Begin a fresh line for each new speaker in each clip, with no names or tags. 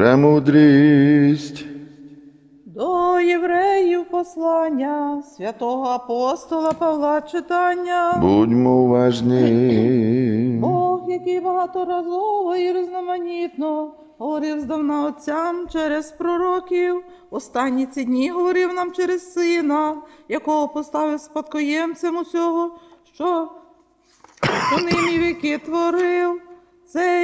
премудрість.
До євреїв послання святого апостола Павла читання.
Будьмо уважні.
Бог, який багаторазово і різноманітно говорив здавна отцям через пророків, останні ці дні говорив нам через сина, якого поставив спадкоємцем усього, що по ним і віки творив.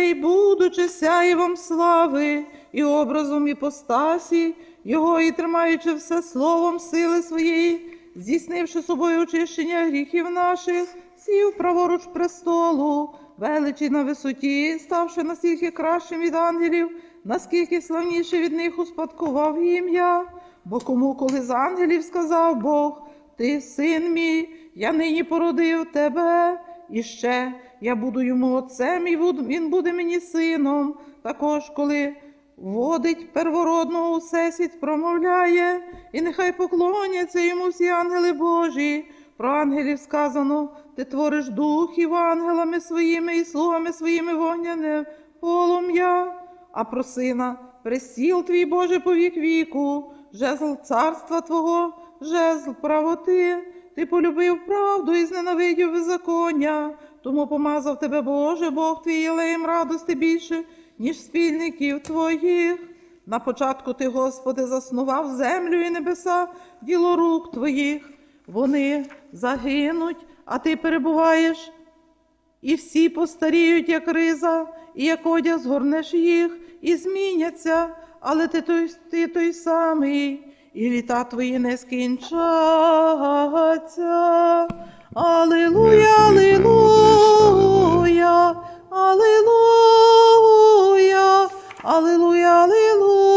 Цей, будучи сяєвом слави і образом іпостасі, його і тримаючи все словом сили своєї, здійснивши собою очищення гріхів наших, сів праворуч престолу, величі на висоті, ставши настільки кращим від ангелів, наскільки славніше від них успадкував ім'я. Бо кому, коли з ангелів сказав Бог, ти син мій, я нині породив тебе, і ще я буду йому отцем, і він буде мені сином. Також, коли водить первородного у всесвіт, промовляє, і нехай поклоняться йому всі ангели Божі. Про ангелів сказано, ти твориш духів ангелами своїми і слугами своїми вогняне полум'я. А про сина, престіл твій Боже по вік віку, жезл царства Твого, жезл правоти. Ти полюбив правду і зненавидів беззаконня, тому помазав тебе, Боже, Бог твій єлеєм радости більше, ніж спільників твоїх. На початку ти, Господи, заснував землю і небеса, діло рук твоїх. Вони загинуть, а ти перебуваєш і всі постаріють, як риза, і як одяг згорнеш їх, і зміняться, але ти той, ти той самий, і літа твої не скінчаться. Аллилуйя, Аллилуйя, Аллилуйя, Аллилуйя, алілуя.